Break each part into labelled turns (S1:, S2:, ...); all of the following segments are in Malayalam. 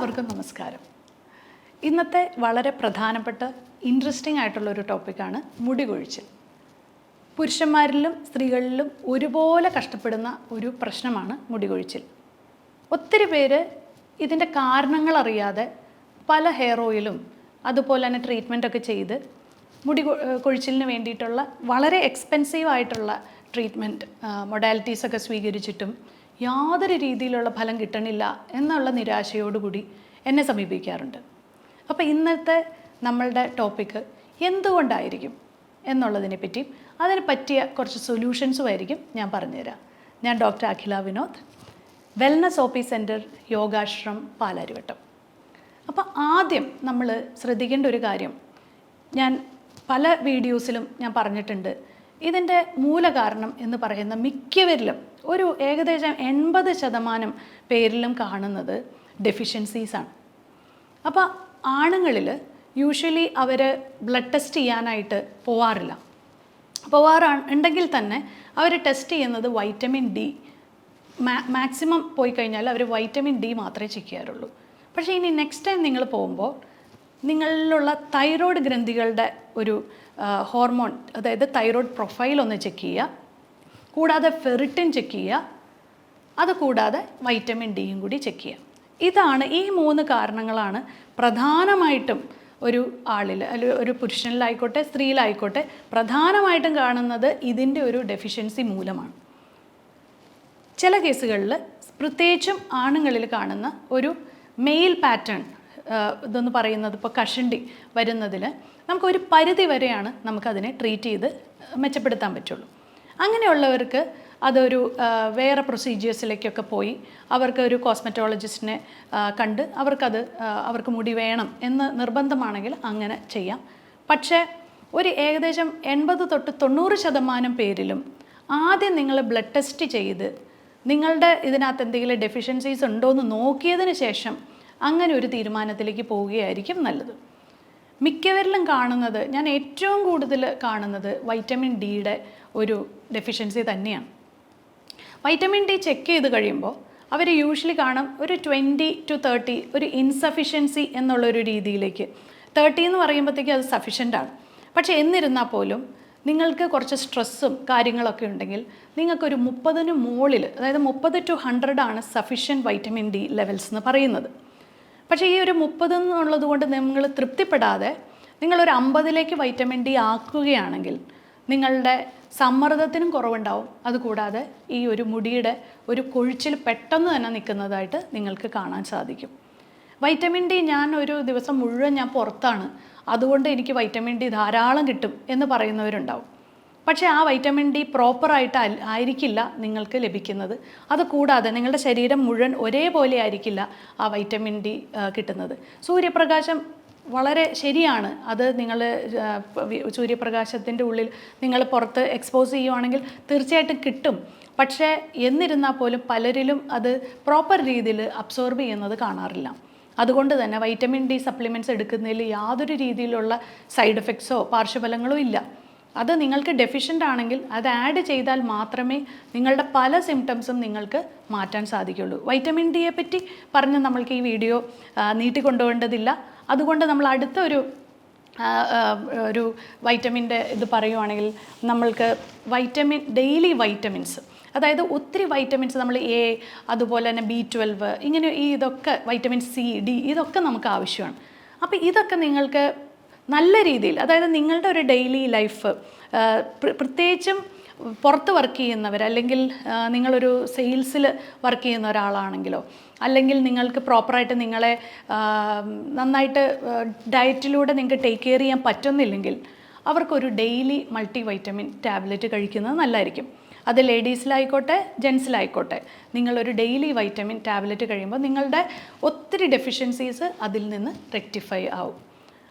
S1: എല്ലാവർക്കും നമസ്കാരം. ഇന്നത്തെ വളരെ പ്രധാനപ്പെട്ട ഇൻട്രസ്റ്റിംഗ് ആയിട്ടുള്ള ഒരു ടോപ്പിക്കാണ് മുടി കൊഴിച്ചിൽ പുരുഷന്മാരിലും സ്ത്രീകളിലും ഒരുപോലെ കഷ്ടപ്പെടുന്ന ഒരു പ്രശ്നമാണ് മുടി കൊഴിച്ചിൽ ഒത്തിരി പേര് ഇതിന്റെ കാരണങ്ങൾ അറിയാതെ പല ഹെയർ ഓയിലും അതുപോലെ തന്നെ ട്രീറ്റ്മെന്റൊക്കെ ചെയ്ത് മുടി കൊഴിച്ചിലിന് വേണ്ടിയിട്ടുള്ള വളരെ എക്സ്പെൻസീവ് ആയിട്ടുള്ള ട്രീറ്റ്മെന്റ് മൊഡാലിറ്റീസൊക്കെ സ്വീകരിച്ചിട്ടും യാതൊരു രീതിയിലുള്ള ഫലം കിട്ടണില്ല എന്നുള്ള നിരാശയോടുകൂടി എന്നെ സമീപിക്കാറുണ്ട്. അപ്പോൾ ഇന്നത്തെ നമ്മളുടെ ടോപ്പിക്ക് എന്തുകൊണ്ടായിരിക്കും എന്നുള്ളതിനെ പറ്റി അതിന് പറ്റിയ കുറച്ച് സൊല്യൂഷൻസും ആയിരിക്കും ഞാൻ പറഞ്ഞുതരാം. ഞാൻ doctor Akhila Vinod wellness P centre Yogashram Palarivattom. അപ്പോൾ ആദ്യം നമ്മൾ ശ്രദ്ധിക്കേണ്ട ഒരു കാര്യം ഞാൻ പല വീഡിയോസിലും ഞാൻ പറഞ്ഞിട്ടുണ്ട് ഇതിന്റെ മൂലകാരണം എന്ന് പറയുന്ന മിക്കവരിലും ഒരു ഏകദേശം എൺപത് ശതമാനം പേരിലും കാണുന്നത് ഡെഫിഷ്യൻസീസാണ് അപ്പോൾ ആണുങ്ങളിൽ യൂഷ്വലി അവർ ബ്ലഡ് ടെസ്റ്റ് ചെയ്യാനായിട്ട് പോവാറില്ല. പോവാറാണ് ഉണ്ടെങ്കിൽ തന്നെ അവർ ടെസ്റ്റ് ചെയ്യുന്നത് വൈറ്റമിൻ ഡി മാക്സിമം പോയി കഴിഞ്ഞാൽ അവർ വൈറ്റമിൻ ഡി മാത്രമേ ചെക്ക് ചെയ്യാറുള്ളൂ. പക്ഷേ ഇനി നെക്സ്റ്റ് ടൈം നിങ്ങൾ പോകുമ്പോൾ നിങ്ങളിലുള്ള തൈറോയ്ഡ് ഗ്രന്ഥികളുടെ ഒരു ഹോർമോൺ അതായത് തൈറോയ്ഡ് പ്രൊഫൈൽ ഒന്ന് ചെക്ക് ചെയ്യുക. കൂടാതെ ഫെറിറ്റിൻ ചെക്ക് ചെയ്യുക. അതുകൂടാതെ വൈറ്റമിൻ ഡിയും കൂടി ചെക്ക് ചെയ്യുക. ഇതാണ് ഈ മൂന്ന് കാരണങ്ങളാണ് പ്രധാനമായിട്ടും ഒരു ആളിൽ അല്ലെ ഒരു പുരുഷനിലായിക്കോട്ടെ സ്ത്രീയിലായിക്കോട്ടെ പ്രധാനമായിട്ടും കാണുന്നത് ഇതിന്റെ ഒരു ഡെഫിഷ്യൻസി മൂലമാണ്. ചില കേസുകളിൽ പ്രത്യേകിച്ചും ആണുങ്ങളിൽ കാണുന്ന ഒരു മെയിൽ പാറ്റേൺ ഇതെന്ന് പറയുന്നത് ഇപ്പോൾ കഷണ്ടി വരുന്നതിൽ നമുക്കൊരു പരിധി വരെയാണ് നമുക്കതിനെ ട്രീറ്റ് ചെയ്ത് മെച്ചപ്പെടുത്താൻ പറ്റുള്ളൂ. അങ്ങനെയുള്ളവർക്ക് അതൊരു വേറെ പ്രൊസീജിയേഴ്സിലേക്കൊക്കെ പോയി അവർക്ക് ഒരു കോസ്മെറ്റോളജിസ്റ്റിനെ കണ്ട് അവർക്കത് അവർക്ക് മുടി വേണം എന്ന് നിർബന്ധമാണെങ്കിൽ അങ്ങനെ ചെയ്യാം. പക്ഷേ ഒരു ഏകദേശം എൺപത് തൊട്ട് തൊണ്ണൂറ് ശതമാനം പേരിലും ആദ്യം നിങ്ങൾ ബ്ലഡ് ടെസ്റ്റ് ചെയ്ത് നിങ്ങളുടെ ഇതിനകത്ത് എന്തെങ്കിലും ഡെഫിഷ്യൻസീസ് ഉണ്ടോ എന്ന് നോക്കിയതിന് ശേഷം അങ്ങനെ ഒരു തീരുമാനത്തിലേക്ക് പോവുകയായിരിക്കും നല്ലത്. മിക്കവരിലും കാണുന്നത് ഞാൻ ഏറ്റവും കൂടുതൽ കാണുന്നത് വൈറ്റമിൻ ഡിയുടെ ഒരു ഡെഫിഷ്യൻസി തന്നെയാണ്. വൈറ്റമിൻ ഡി ചെക്ക് ചെയ്ത് കഴിയുമ്പോൾ അവർ യൂഷ്വലി കാണും ഒരു ട്വന്റി ടു തേർട്ടി ഒരു ഇൻസഫിഷ്യൻസി എന്നുള്ളൊരു രീതിയിലേക്ക്. തേർട്ടി എന്ന് പറയുമ്പോഴത്തേക്കും അത് സഫിഷ്യന്റ് ആണ്. പക്ഷേ എന്നിരുന്നാൽ പോലും നിങ്ങൾക്ക് കുറച്ച് സ്ട്രെസ്സും കാര്യങ്ങളൊക്കെ ഉണ്ടെങ്കിൽ നിങ്ങൾക്കൊരു മുപ്പതിന് മുകളിൽ അതായത് മുപ്പത് ടു ഹൺഡ്രഡ് ആണ് സഫിഷ്യന്റ് വൈറ്റമിൻ ഡി ലെവൽസ് എന്ന് പറയുന്നത്. പക്ഷേ ഈ ഒരു മുപ്പത് എന്നുള്ളത് കൊണ്ട് നിങ്ങൾ തൃപ്തിപ്പെടാതെ നിങ്ങളൊരു അമ്പതിലേക്ക് വൈറ്റമിൻ ഡി ആക്കുകയാണെങ്കിൽ നിങ്ങളുടെ സമ്മർദ്ദത്തിനും കുറവുണ്ടാവും. അതുകൂടാതെ ഈ ഒരു മുടിയുടെ ഒരു കൊഴിച്ചിൽ പെട്ടെന്ന് തന്നെ നിൽക്കുന്നതായിട്ട് നിങ്ങൾക്ക് കാണാൻ സാധിക്കും. വൈറ്റമിൻ ഡി ഞാൻ ഒരു ദിവസം മുഴുവൻ ഞാൻ പുറത്താണ്. അതുകൊണ്ട് എനിക്ക് വൈറ്റമിൻ ഡി ധാരാളം കിട്ടും എന്ന് പറയുന്നവരുണ്ടാവും. പക്ഷേ ആ വൈറ്റമിൻ ഡി പ്രോപ്പറായിട്ട് ആയിരിക്കില്ല നിങ്ങൾക്ക് ലഭിക്കുന്നത്. അത് കൂടാതെ നിങ്ങളുടെ ശരീരം മുഴുവൻ ഒരേപോലെ ആയിരിക്കില്ല ആ വൈറ്റമിൻ ഡി കിട്ടുന്നത്. സൂര്യപ്രകാശം വളരെ ശരിയാണ്. അത് നിങ്ങൾ സൂര്യപ്രകാശത്തിന്റെ ഉള്ളിൽ നിങ്ങൾ പുറത്ത് എക്സ്പോസ് ചെയ്യുവാണെങ്കിൽ തീർച്ചയായിട്ടും കിട്ടും. പക്ഷേ എന്നിരുന്നാൽ പോലും പലരിലും അത് പ്രോപ്പർ രീതിയിൽ അബ്സോർബ് ചെയ്യുന്നത് കാണാറില്ല. അതുകൊണ്ട് തന്നെ വൈറ്റമിൻ ഡി സപ്ലിമെന്റ്സ് എടുക്കുന്നതിൽ യാതൊരു രീതിയിലുള്ള സൈഡ് എഫക്ട്സോ പാർശ്വഫലങ്ങളോ ഇല്ല. അത് നിങ്ങൾക്ക് ഡെഫിഷ്യന്റ് ആണെങ്കിൽ അത് ആഡ് ചെയ്താൽ മാത്രമേ നിങ്ങളുടെ പല സിംറ്റംസും നിങ്ങൾക്ക് മാറ്റാൻ സാധിക്കുള്ളൂ. വൈറ്റമിൻ ഡിയെ പറ്റി പറഞ്ഞ് നമ്മൾക്ക് ഈ വീഡിയോ നീട്ടിക്കൊണ്ടുപോകേണ്ടതില്ല. അതുകൊണ്ട് നമ്മൾ അടുത്ത ഒരു ഒരു വൈറ്റമിന്റെ ഇത് പറയുവാണെങ്കിൽ നമ്മൾക്ക് വൈറ്റമിൻ ഡെയിലി വൈറ്റമിൻസ് അതായത് ഒത്തിരി വൈറ്റമിൻസ് നമ്മൾ എ അതുപോലെ തന്നെ ബി ട്വൽവ് ഇങ്ങനെ ഈ ഇതൊക്കെ വൈറ്റമിൻ സി ഡി ഇതൊക്കെ നമുക്ക് ആവശ്യമാണ്. അപ്പോൾ ഇതൊക്കെ നിങ്ങൾക്ക് നല്ല രീതിയിൽ അതായത് നിങ്ങളുടെ ഒരു ഡെയിലി ലൈഫ് പ്രത്യേകിച്ചും പുറത്ത് വർക്ക് ചെയ്യുന്നവർ അല്ലെങ്കിൽ നിങ്ങളൊരു സെയിൽസിൽ വർക്ക് ചെയ്യുന്ന ഒരാളാണെങ്കിലോ അല്ലെങ്കിൽ നിങ്ങൾക്ക് പ്രോപ്പറായിട്ട് നിങ്ങളെ നന്നായിട്ട് ഡയറ്റിലൂടെ നിങ്ങൾക്ക് ടേക്ക് കെയർ ചെയ്യാൻ പറ്റുന്നില്ലെങ്കിൽ അവർക്കൊരു ഡെയിലി മൾട്ടി വൈറ്റമിൻ ടാബ്ലറ്റ് കഴിക്കുന്നത് നല്ലതായിരിക്കും. അത് ലേഡീസിലായിക്കോട്ടെ ജെൻസിലായിക്കോട്ടെ നിങ്ങളൊരു ഡെയിലി വൈറ്റമിൻ ടാബ്ലറ്റ് കഴിയുമ്പോൾ നിങ്ങളുടെ ഒത്തിരി ഡെഫിഷ്യൻസീസ് അതിൽ നിന്ന് റെക്ടിഫൈ ആവും.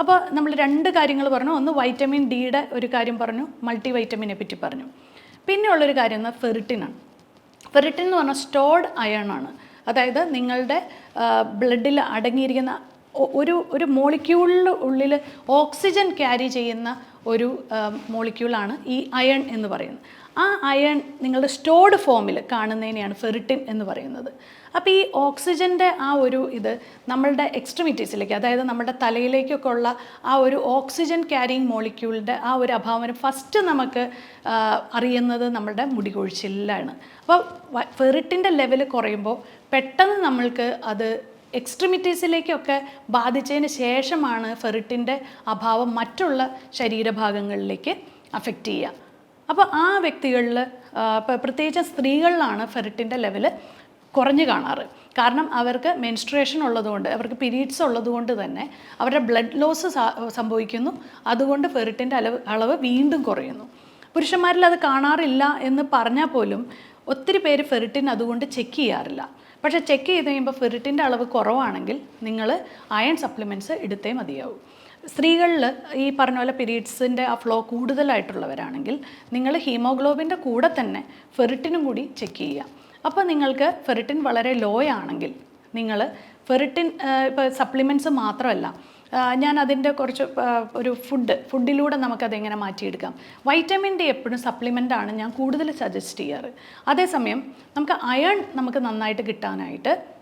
S1: അപ്പോൾ നമ്മൾ രണ്ട് കാര്യങ്ങൾ പറഞ്ഞു. ഒന്ന് വൈറ്റമിൻ ഡിയുടെ ഒരു കാര്യം പറഞ്ഞു. മൾട്ടി വൈറ്റമിനെ പറ്റി പറഞ്ഞു. പിന്നെ ഉള്ളൊരു കാര്യം എന്ന് ഫെറിറ്റിനാണ് ഫെറിറ്റിൻ എന്ന് പറഞ്ഞാൽ സ്റ്റോർഡ് അയൺ ആണ്. അതായത് നിങ്ങളുടെ ബ്ലഡിൽ അടങ്ങിയിരിക്കുന്ന ഒരു ഒരു മോളിക്യൂളിൽ ഉള്ളിൽ ഓക്സിജൻ ക്യാരി ചെയ്യുന്ന ഒരു മോളിക്യൂളാണ് ഈ അയൺ എന്ന് പറയുന്നത്. ആ അയൺ നിങ്ങളുടെ സ്റ്റോർഡ് ഫോമിൽ കാണുന്നതിനെയാണ് ഫെറിറ്റിൻ എന്ന് പറയുന്നത്. അപ്പോൾ ഈ ഓക്സിജന്റെ ആ ഒരു ഇത് നമ്മളുടെ എക്സ്ട്രിമിറ്റീസിലേക്ക് അതായത് നമ്മുടെ തലയിലേക്കൊക്കെ ഉള്ള ആ ഒരു ഓക്സിജൻ ക്യാരിങ് മോളിക്യൂളിന്റെ ആ ഒരു അഭാവം ഫസ്റ്റ് നമുക്ക് അറിയുന്നത് നമ്മുടെ മുടി കൊഴിച്ചിലാണ് അപ്പോൾ ഫെറിറ്റിന്റെ ലെവൽ കുറയുമ്പോൾ പെട്ടെന്ന് നമ്മൾക്ക് അത് എക്സ്ട്രിമിറ്റീസിലേക്കൊക്കെ ബാധിച്ചതിന് ശേഷമാണ് ഫെറിറ്റിന്റെ അഭാവം മറ്റുള്ള ശരീരഭാഗങ്ങളിലേക്ക് അഫക്റ്റ് ചെയ്യുക. അപ്പോൾ ആ വ്യക്തികളിൽ പ്രത്യേകിച്ച് സ്ത്രീകളിലാണ് ഫെറിറ്റിന്റെ ലെവൽ കുറഞ്ഞു കാണാറ്. കാരണം അവർക്ക് മെൻസ്ട്രേഷൻ ഉള്ളതുകൊണ്ട് അവർക്ക് പീരീഡ്സ് ഉള്ളതുകൊണ്ട് തന്നെ അവരുടെ ബ്ലഡ് ലോസ് സംഭവിക്കുന്നു. അതുകൊണ്ട് ഫെറിറ്റിന്റെ അളവ് അളവ് വീണ്ടും കുറയുന്നു. പുരുഷന്മാരിൽ അത് കാണാറില്ല എന്ന് പറഞ്ഞാൽ പോലും ഒത്തിരി പേര് ഫെറിറ്റിൻ അതുകൊണ്ട് ചെക്ക് ചെയ്യാറില്ല. പക്ഷേ ചെക്ക് ചെയ്ത് കഴിയുമ്പോൾ ഫെറിറ്റിന്റെ അളവ് കുറവാണെങ്കിൽ നിങ്ങൾ അയൺ സപ്ലിമെന്റ്സ് എടുത്തേ മതിയാവും. സ്ത്രീകളിൽ ഈ പറഞ്ഞ പോലെ പീരീഡ്സിന്റെ ആ ഫ്ലോ കൂടുതലായിട്ടുള്ളവരാണെങ്കിൽ നിങ്ങൾ ഹീമോഗ്ലോബിന്റെ കൂടെ തന്നെ ഫെറിറ്റിനും കൂടി ചെക്ക് ചെയ്യുക. അപ്പോൾ നിങ്ങൾക്ക് ഫെറിറ്റിൻ വളരെ ലോ ആണെങ്കിൽ നിങ്ങൾ ഫെറിറ്റിൻ ഇപ്പോൾ സപ്ലിമെന്റ്സ് മാത്രമല്ല ഞാൻ അതിന്റെ കുറച്ച് ഒരു ഫുഡ് ഫുഡിലൂടെ നമുക്കതെങ്ങനെ മാറ്റിയെടുക്കാം. വൈറ്റമിൻ ഡി എപ്പോഴും സപ്ലിമെന്റ് ആണ് ഞാൻ കൂടുതൽ സജസ്റ്റ് ചെയ്യാറ്. അതേസമയം നമുക്ക് അയൺ നമുക്ക് നന്നായിട്ട് കിട്ടാനായിട്ട്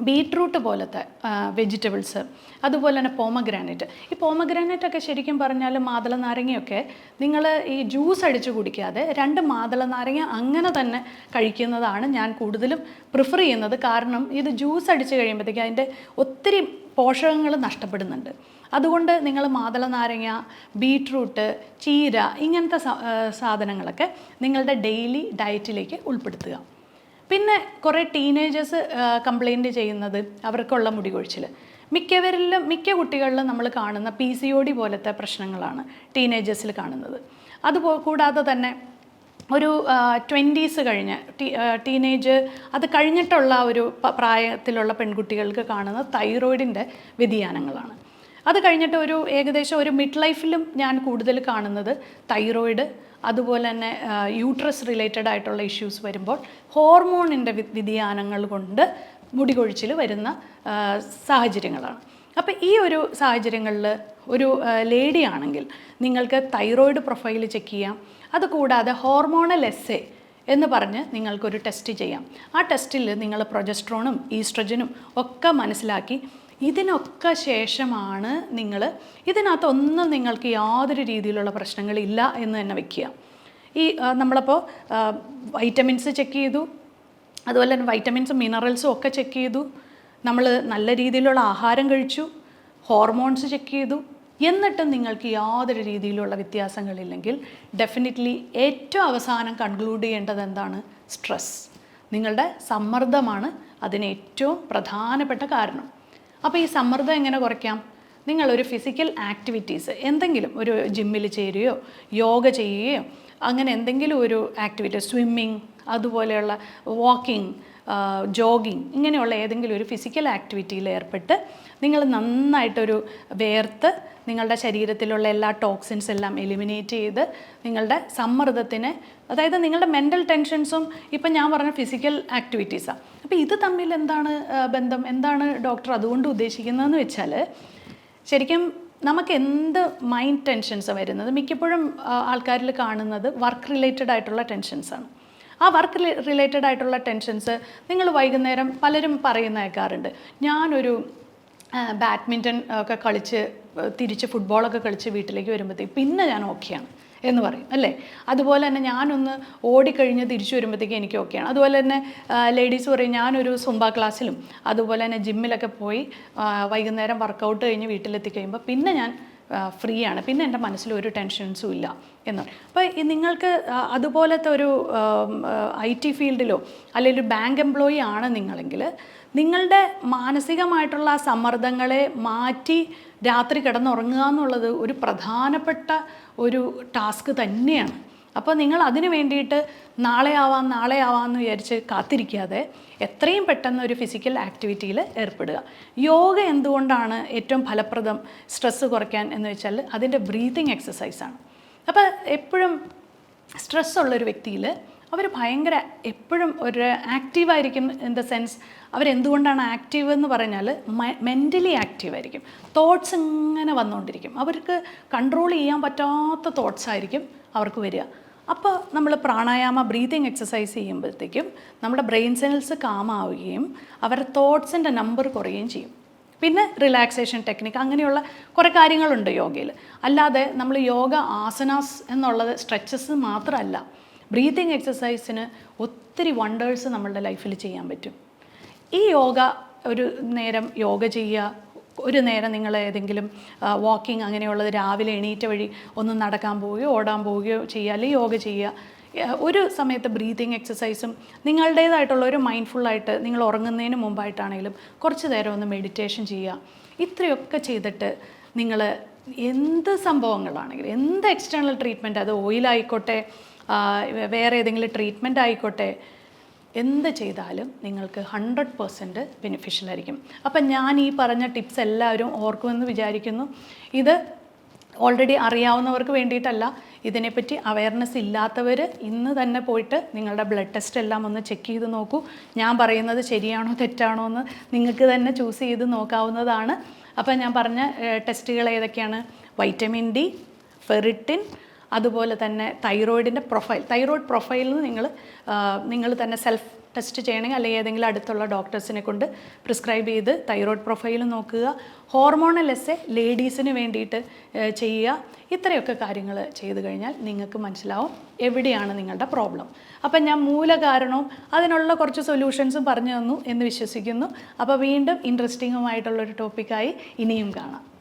S1: ബീട്രൂട്ട് പോലത്തെ വെജിറ്റബിൾസ് അതുപോലെ തന്നെ പോമഗ്രാനൈറ്റ്. ഈ പോമഗ്രാനൈറ്റ് ഒക്കെ ശരിക്കും പറഞ്ഞാൽ മാതള നാരങ്ങയൊക്കെ നിങ്ങൾ ഈ ജ്യൂസ് അടിച്ച് കുടിക്കാതെ രണ്ട് മാതള നാരങ്ങ അങ്ങനെ തന്നെ കഴിക്കുന്നതാണ് ഞാൻ കൂടുതലും പ്രിഫർ ചെയ്യുന്നത്. കാരണം ഇത് ജ്യൂസ് അടിച്ച് കഴിയുമ്പോഴത്തേക്ക് അതിന്റെ ഒത്തിരി പോഷകങ്ങൾ നഷ്ടപ്പെടുന്നുണ്ട്. അതുകൊണ്ട് നിങ്ങൾ മാതള നാരങ്ങ ബീട്രൂട്ട് ചീര ഇങ്ങനത്തെ സാധനങ്ങളൊക്കെ നിങ്ങളുടെ ഡെയിലി ഡയറ്റിലേക്ക് ഉൾപ്പെടുത്തുക. പിന്നെ കുറേ ടീനേജേഴ്സ് കംപ്ലൈന്റ് ചെയ്യുന്നത് അവർക്കുള്ള മുടി കൊഴിച്ചിൽ മിക്കവരിലും മിക്ക കുട്ടികളിലും നമ്മൾ കാണുന്ന പി സി ഒ ഡി പോലത്തെ പ്രശ്നങ്ങളാണ് ടീനേജേഴ്സിൽ കാണുന്നത്. അതുപോ കൂടാതെ തന്നെ ഒരു ട്വന്റീസ് കഴിഞ്ഞ് ടീ ടീനേജ് അത് കഴിഞ്ഞിട്ടുള്ള ഒരു പ്രായത്തിലുള്ള പെൺകുട്ടികൾക്ക് കാണുന്ന തൈറോയിഡിന്റെ വ്യതിയാനങ്ങളാണ്. അത് കഴിഞ്ഞിട്ട് ഒരു ഏകദേശം ഒരു മിഡ് ലൈഫിലും ഞാൻ കൂടുതൽ കാണുന്നത് തൈറോയിഡ് അതുപോലെ തന്നെ യൂട്രസ് റിലേറ്റഡ് ആയിട്ടുള്ള ഇഷ്യൂസ് വരുമ്പോൾ ഹോർമോണിന്റെ വ്യതിയാനങ്ങൾ കൊണ്ട് മുടികൊഴിച്ചിൽ വരുന്ന സാഹചര്യങ്ങളാണ്. അപ്പോൾ ഈ ഒരു സാഹചര്യങ്ങളിൽ ഒരു ലേഡി ആണെങ്കിൽ നിങ്ങൾക്ക് തൈറോയിഡ് പ്രൊഫൈൽ ചെക്ക് ചെയ്യാം. അതുകൂടാതെ ഹോർമോണൽ എസ് എ എന്ന് പറഞ്ഞ് നിങ്ങൾക്കൊരു ടെസ്റ്റ് ചെയ്യാം. ആ ടെസ്റ്റിൽ നിങ്ങൾ പ്രൊജസ്ട്രോണും ഈസ്ട്രജനും ഒക്കെ മനസ്സിലാക്കി ഇതിനൊക്കെ ശേഷമാണ് നിങ്ങൾ ഇതിനകത്തൊന്നും നിങ്ങൾക്ക് യാതൊരു രീതിയിലുള്ള പ്രശ്നങ്ങളില്ല എന്ന് തന്നെ വയ്ക്കുക ഈ നമ്മളപ്പോൾ വൈറ്റമിൻസ് ചെക്ക് ചെയ്തു. അതുപോലെ തന്നെ വൈറ്റമിൻസും മിനറൽസും ഒക്കെ ചെക്ക് ചെയ്തു. നമ്മൾ നല്ല രീതിയിലുള്ള ആഹാരം കഴിച്ചു. ഹോർമോൺസ് ചെക്ക് ചെയ്തു. എന്നിട്ടും നിങ്ങൾക്ക് യാതൊരു രീതിയിലുള്ള വ്യത്യാസങ്ങളില്ലെങ്കിൽ ഡെഫിനറ്റ്ലി ഏറ്റവും അവസാനം കൺക്ലൂഡ് ചെയ്യേണ്ടത് എന്താണ്? സ്ട്രെസ് നിങ്ങളുടെ സമ്മർദ്ദമാണ് അതിന് ഏറ്റവും പ്രധാനപ്പെട്ട കാരണം. അപ്പോൾ ഈ സമ്മർദ്ദം എങ്ങനെ കുറയ്ക്കാം? നിങ്ങളൊരു ഫിസിക്കൽ ആക്ടിവിറ്റീസ് എന്തെങ്കിലും ഒരു ജിമ്മിൽ ചേരുകയോ യോഗ ചെയ്യുകയോ അങ്ങനെ എന്തെങ്കിലും ഒരു ആക്ടിവിറ്റി സ്വിമ്മിങ് അതുപോലെയുള്ള വാക്കിംഗ് ജോഗിങ് ഇങ്ങനെയുള്ള ഏതെങ്കിലും ഒരു ഫിസിക്കൽ ആക്ടിവിറ്റിയിൽ ഏർപ്പെട്ട് നിങ്ങൾ നന്നായിട്ടൊരു വേർത്ത് നിങ്ങളുടെ ശരീരത്തിലുള്ള എല്ലാ ടോക്സിൻസ് എല്ലാം എലിമിനേറ്റ് ചെയ്ത് നിങ്ങളുടെ സമ്മർദ്ദത്തിന് അതായത് നിങ്ങളുടെ മെന്റൽ ടെൻഷൻസും ഇപ്പം ഞാൻ പറഞ്ഞ ഫിസിക്കൽ ആക്ടിവിറ്റീസാണ് അപ്പോൾ ഇത് തമ്മിൽ എന്താണ് ബന്ധം? എന്താണ് ഡോക്ടർ അതുകൊണ്ട് ഉദ്ദേശിക്കുന്നതെന്ന് വെച്ചാൽ ശരിക്കും നമുക്ക് എന്ത് മൈൻഡ് ടെൻഷൻസ് വരുന്നത്? മിക്കപ്പോഴും ആൾക്കാരിൽ കാണുന്നത് വർക്ക് റിലേറ്റഡ് ആയിട്ടുള്ള ടെൻഷൻസാണ് ആ വർക്ക് റിലേറ്റഡ് ആയിട്ടുള്ള ടെൻഷൻസ് നിങ്ങൾ വൈകുന്നേരം പലരും പറയുന്ന കേൾക്കാറുണ്ട്. ഞാനൊരു ബാഡ്മിന്റൺ ഒക്കെ കളിച്ച് തിരിച്ച് ഫുട്ബോളൊക്കെ കളിച്ച് വീട്ടിലേക്ക് വരുമ്പോഴത്തേക്ക് പിന്നെ ഞാൻ ഓക്കെയാണ് എന്ന് പറയും അല്ലേ? അതുപോലെ തന്നെ ഞാനൊന്ന് ഓടിക്കഴിഞ്ഞ് തിരിച്ചു വരുമ്പോഴത്തേക്ക് എനിക്ക് ഓക്കെയാണ് അതുപോലെ തന്നെ ലേഡീസ് പറയും ഞാനൊരു സുംബ ക്ലാസ്സിലും അതുപോലെ തന്നെ ജിമ്മിലൊക്കെ പോയി വൈകുന്നേരം വർക്കൗട്ട് കഴിഞ്ഞ് വീട്ടിലെത്തി കഴിയുമ്പോൾ പിന്നെ ഞാൻ ഫ്രീ ആണ് പിന്നെ എന്റെ മനസ്സിൽ ഒരു ടെൻഷൻസും ഇല്ല എന്ന്. അപ്പോൾ നിങ്ങൾക്ക് അതുപോലത്തെ ഒരു ഐ ടി ഫീൽഡിലോ അല്ലെങ്കിൽ ഒരു ബാങ്ക് എംപ്ലോയി ആണ് നിങ്ങളെങ്കിൽ നിങ്ങളുടെ മാനസികമായിട്ടുള്ള ആ സമ്മർദ്ദങ്ങളെ മാറ്റി രാത്രി കിടന്നുറങ്ങുക എന്നുള്ളത് ഒരു പ്രധാനപ്പെട്ട ഒരു ടാസ്ക് തന്നെയാണ്. അപ്പോൾ നിങ്ങൾ അതിന് വേണ്ടിയിട്ട് നാളെ ആവാം നാളെ ആവാം എന്ന് വിചാരിച്ച് കാത്തിരിക്കാതെ എത്രയും പെട്ടെന്ന് ഒരു ഫിസിക്കൽ ആക്ടിവിറ്റിയിൽ ഏർപ്പെടുക. യോഗ എന്തുകൊണ്ടാണ് ഏറ്റവും ഫലപ്രദം? സ്ട്രെസ്സ് കുറയ്ക്കാൻ എന്ന് വെച്ചാൽ അതിന്റെ ബ്രീതിങ് എക്സസൈസാണ് അപ്പോൾ എപ്പോഴും സ്ട്രെസ്സുള്ളൊരു വ്യക്തിയിൽ അവർ ഭയങ്കര എപ്പോഴും ഒരു ആക്റ്റീവായിരിക്കും ഇൻ ദ സെൻസ് അവരെന്തുകൊണ്ടാണ് ആക്റ്റീവ് എന്ന് പറഞ്ഞാൽ മെന്റലി ആക്റ്റീവ് ആയിരിക്കും. തോട്ട്സ് ഇങ്ങനെ വന്നുകൊണ്ടിരിക്കും അവർക്ക് കൺട്രോൾ ചെയ്യാൻ പറ്റാത്ത തോട്ട്സ് ആയിരിക്കും അവർക്ക് വരിക. അപ്പോൾ നമ്മൾ പ്രാണായാമ ബ്രീതിങ് എക്സസൈസ് ചെയ്യുമ്പോഴത്തേക്കും നമ്മുടെ ബ്രെയിൻ സെൽസ് കാമാവുകയും അവരുടെ തോട്ട്സിന്റെ നമ്പർ കുറയുകയും ചെയ്യും. പിന്നെ റിലാക്സേഷൻ ടെക്നിക്ക് അങ്ങനെയുള്ള കുറേ കാര്യങ്ങളുണ്ട് യോഗയിൽ അല്ലാതെ നമ്മൾ യോഗ ആസനാസ് എന്നുള്ളത് സ്ട്രെച്ചസ് മാത്രമല്ല ബ്രീതിങ് എക്സസൈസിന് ഒത്തിരി വണ്ടേഴ്സ് നമ്മളുടെ ലൈഫിൽ ചെയ്യാൻ പറ്റും. ഈ യോഗ ഒരു നേരം യോഗ ചെയ്യുക ഒരു നേരം നിങ്ങൾ ഏതെങ്കിലും വാക്കിംഗ് അങ്ങനെയുള്ളത് രാവിലെ എണീറ്റ വഴി ഒന്ന് നടക്കാൻ പോവുകയോ ഓടാൻ പോവുകയോ ചെയ്യുക അല്ലെങ്കിൽ യോഗ ചെയ്യുക. ഒരു സമയത്ത് ബ്രീതിങ് എക്സസൈസും നിങ്ങളുടേതായിട്ടുള്ള ഒരു മൈൻഡ്ഫുള്ളായിട്ട് നിങ്ങൾ ഉറങ്ങുന്നതിന് മുമ്പായിട്ടാണെങ്കിലും കുറച്ച് നേരം ഒന്ന് മെഡിറ്റേഷൻ ചെയ്യുക. ഇത്രയൊക്കെ ചെയ്തിട്ട് നിങ്ങൾ എന്ത് സംഭവങ്ങളാണെങ്കിലും എന്ത് എക്സ്റ്റേണൽ ട്രീറ്റ്മെന്റ് അത് ഓയിലായിക്കോട്ടെ വേറെ ഏതെങ്കിലും ട്രീറ്റ്മെന്റ് ആയിക്കോട്ടെ എന്ത് ചെയ്താലും നിങ്ങൾക്ക് ഹൺഡ്രഡ് പെർസെന്റ് ബെനിഫിഷ്യൽ ആയിരിക്കും. അപ്പം ഞാൻ ഈ പറഞ്ഞ ടിപ്സ് എല്ലാവരും ഓർക്കുമെന്ന് വിചാരിക്കുന്നു. ഇത് ഓൾറെഡി അറിയാവുന്നവർക്ക് വേണ്ടിയിട്ടല്ല. ഇതിനെപ്പറ്റി അവയർനെസ് ഇല്ലാത്തവർ ഇന്ന് തന്നെ പോയിട്ട് നിങ്ങളുടെ ബ്ലഡ് ടെസ്റ്റ് എല്ലാം ഒന്ന് ചെക്ക് ചെയ്ത് നോക്കൂ. ഞാൻ പറയുന്നത് ശരിയാണോ തെറ്റാണോ എന്ന് നിങ്ങൾക്ക് തന്നെ ചൂസ് ചെയ്ത് നോക്കാവുന്നതാണ്. അപ്പം ഞാൻ പറഞ്ഞ ടെസ്റ്റുകൾ ഏതൊക്കെയാണ്? വൈറ്റമിൻ ഡി ഫെറിറ്റിൻ അതുപോലെ തന്നെ തൈറോയിഡിന്റെ പ്രൊഫൈൽ തൈറോയിഡ് പ്രൊഫൈലിൽ നിങ്ങൾ നിങ്ങൾ തന്നെ സെൽഫ് ടെസ്റ്റ് ചെയ്യണമെങ്കിൽ അല്ലെങ്കിൽ ഏതെങ്കിലും അടുത്തുള്ള ഡോക്ടേഴ്സിനെ കൊണ്ട് പ്രിസ്ക്രൈബ് ചെയ്ത് തൈറോയിഡ് പ്രൊഫൈൽ നോക്കുക. ഹോർമോണൽ എസ് എ ലേഡീസിന് വേണ്ടിയിട്ട് ചെയ്യുക. ഇത്രയൊക്കെ കാര്യങ്ങൾ ചെയ്തു കഴിഞ്ഞാൽ നിങ്ങൾക്ക് മനസ്സിലാവും എവിടെയാണ് നിങ്ങളുടെ പ്രോബ്ലം അപ്പം ഞാൻ മൂലകാരണവും അതിനുള്ള കുറച്ച് സൊല്യൂഷൻസും പറഞ്ഞു തന്നു എന്ന് വിശ്വസിക്കുന്നു. അപ്പോൾ വീണ്ടും ഇൻട്രസ്റ്റിംഗുമായിട്ടുള്ളൊരു ടോപ്പിക്കായി ഇനിയും കാണാം.